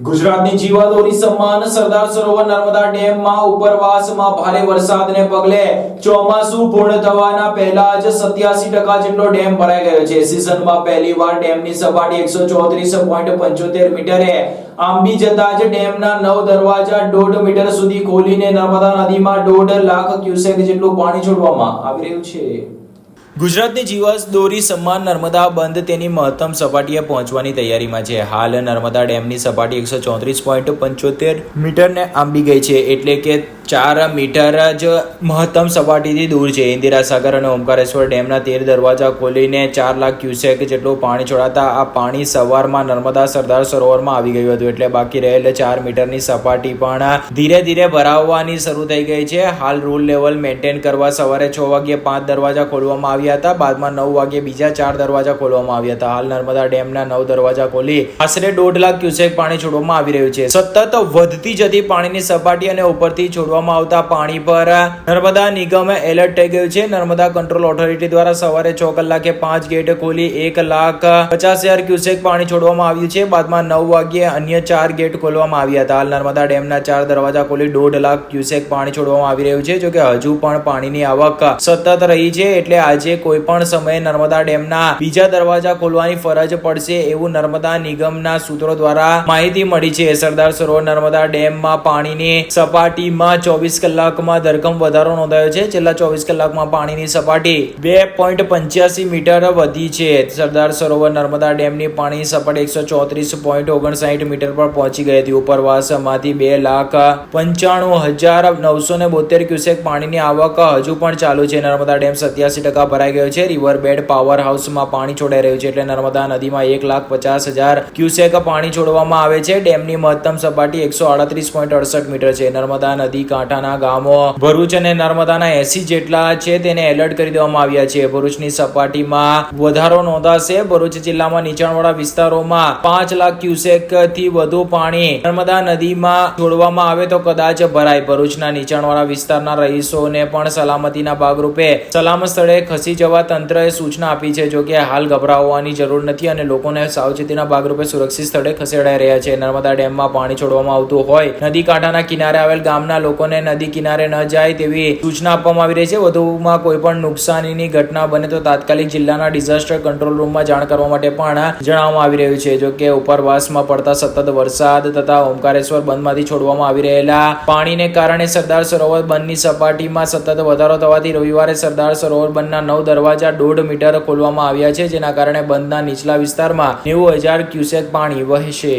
ગુજરાતની જીવાદોરી સન્માન સરદાર સરોવર નર્મદા ડેમમાં ઉપરવાસમાં ભારે વરસાદને પગલે ચોમાસુ પૂર્ણ થવાના પહેલા જ સત્યાસી ટકા જેટલો ડેમ ભરાઈ ગયો છે. સિઝનમાં પહેલીવાર ડેમની સપાટી એકસો ચોત્રીસ પોઈન્ટ પંચોતેર મીટરે. આંબી જતા જ ડેમના નવ દરવાજા દોઢ મીટર સુધી ખોલીને નર્મદા નદીમાં દોઢ લાખ ક્યુસેક જેટલું પાણી છોડવામાં આવી રહ્યું છે. ગુજરાતની જીવાસ દોરી સમાન નર્મદા બંધ તેની મહત્તમ સપાટીએ પહોંચવાની તૈયારીમાં છે. હાલ નર્મદા ડેમની સપાટી એકસો ચોત્રીસ પોઈન્ટ પંચોતેર મીટરને આંબી ગઈ છે એટલે કે ચાર મીટર જ મહત્તમ સપાટીથી દૂર છે. ઇન્દિરા સાગર અને ઓમકારેશ્વર ડેમના તેર દરવાજા ખોલીને ચાર લાખ ક્યુસેક જેટલું પાણી છોડાતા આ પાણી સવારમાં નર્મદા સરદાર સરોવરમાં આવી ગયું હતું એટલે બાકી રહેલ ચાર મીટરની સપાટી પણ ધીરે ધીરે ભરાવવાની શરૂ થઈ ગઈ છે. હાલ રૂલ લેવલ મેન્ટેન કરવા સવારે છ વાગ્યે પાંચ દરવાજા ખોલવામાં આવ્યા હતા. બાદમાં નવ વાગે બીજા ચાર દરવાજા ખોલવામાં આવ્યા હતા. હાલ નર્મદા ડેમના નવ દરવાજા ખોલી આશરે દોઢ લાખ ક્યુસેક પાણી છોડવામાં આવી રહ્યું છે. સતત વધતી જતી પાણીની સપાટી અને ઉપરથી છોડવામાં આવતા પાણી પર નર્મદા નિગમે એલર્ટ થઈ ગયું છે. નર્મદા કંટ્રોલ ઓથોરિટી દ્વારા સવારે છ કલાકે પાંચ ગેટ ખોલી એક લાખ પચાસ હજાર ક્યુસેક પાણી છોડવામાં આવ્યું છે. બાદમાં નવ વાગ્યે અન્ય ચાર ગેટ ખોલવામાં આવ્યા હતા. હાલ નર્મદા ડેમના ચાર દરવાજા ખોલી દોઢ લાખ ક્યુસેક પાણી છોડવામાં આવી રહ્યું છે. જોકે હજુ પણ પાણીની આવક સતત રહી છે. એટલે આજે કોઈ પણ સમયે નર્મદા ડેમના બીજા દરવાજા ખોલવાની ફરજ પડશે એવું નર્મદા નિગમના સૂત્રો દ્વારા માહિતી મળી છે. સરદાર સરોવર નર્મદા ડેમમાં પાણીની સપાટીમાં ચોવીસ કલાકમાં ધરખમ વધારો નોંધાયો છે. છેલ્લા ચોવીસ કલાકમાં પાણીની સપાટી બે પોઈન્ટ પંચ્યાસી મીટર વધી છે. સરદાર સરોવર નર્મદા ડેમની પાણીની સપાટી એકસો ચોત્રીસ પોઈન્ટ ઓગણસાઠ મીટર પર પહોંચી ગઈ હતી. ઉપરવાસમાંથી બે લાખ પંચાણું હજાર નવસો ને બોતેર ક્યુસેક પાણીની આવક હજુ પણ ચાલુ છે. નર્મદા ડેમ સત્યાસી ટકા ભરાઈ ગયો છે. રિવર બેડ પાવર હાઉસમાં પાણી છોડાઈ રહ્યું છે એટલે નર્મદા નદીમાં એક લાખ પચાસ હજાર ક્યુસેક પાણી છોડવામાં આવે છે. ડેમની મહત્તમ સપાટી એકસો આડત્રીસ પોઈન્ટ અડસઠ મીટર છે. નર્મદા નદી કાંઠાના ગામો ભરૂચ અને નર્મદાના એસી જેટલા છે તેને એલર્ટ કરી દેવામાં આવ્યા છે. ભરૂચની સપાટીમાં વધારો નોંધાશે. ભરૂચ જિલ્લામાં નીચાણવાળા વિસ્તારોમાં પાંચ લાખ ક્યુસેકથી વધુ પાણી નર્મદા નદીમાં છોડવામાં આવે તો કદાચ ભરાય. ભરૂચના નીચાણવાળા વિસ્તારના રહીશોને પણ સલામતીના ભાગરૂપે સલામત સ્થળે ખસી જવા તંત્રએ સૂચના આપી છે, જો કે હાલ ગભરાવવાની જરૂર નથી અને લોકોને સાવચેતીના ભાગરૂપે સુરક્ષિત સ્થળે ખસેડાઈ રહ્યા છે. નર્મદા ડેમમાં પાણી છોડવામાં આવતું હોય, નદી કાંઠાના કિનારે આવેલ ગામના લોકોને નદી કિનારે ન જાય તેવી સૂચના આપવામાં આવી રહી છે. વધુમાં કોઈ પણ નુકસાનીની ઘટના બને તો તાત્કાલિક જિલ્લાના ડિઝાસ્ટર કંટ્રોલ રૂમમાં જાણ કરવા માટે પણ જણાવવામાં આવી રહ્યું છે. જો કે ઉપરવાસમાં પડતા સતત વરસાદ તથા ઓમકારેશ્વર બંધમાંથી છોડવામાં આવી રહેલા પાણીને કારણે સરદાર સરોવર બંધની સપાટીમાં સતત વધારો થવાથી રવિવારે સરદાર સરોવર બંધના દરવાજા દોઢ મીટર ખોલવામાં આવ્યા છે, જેના કારણે બંધના નીચલા વિસ્તારમાં નેવું હજાર ક્યુસેક પાણી વહેશે.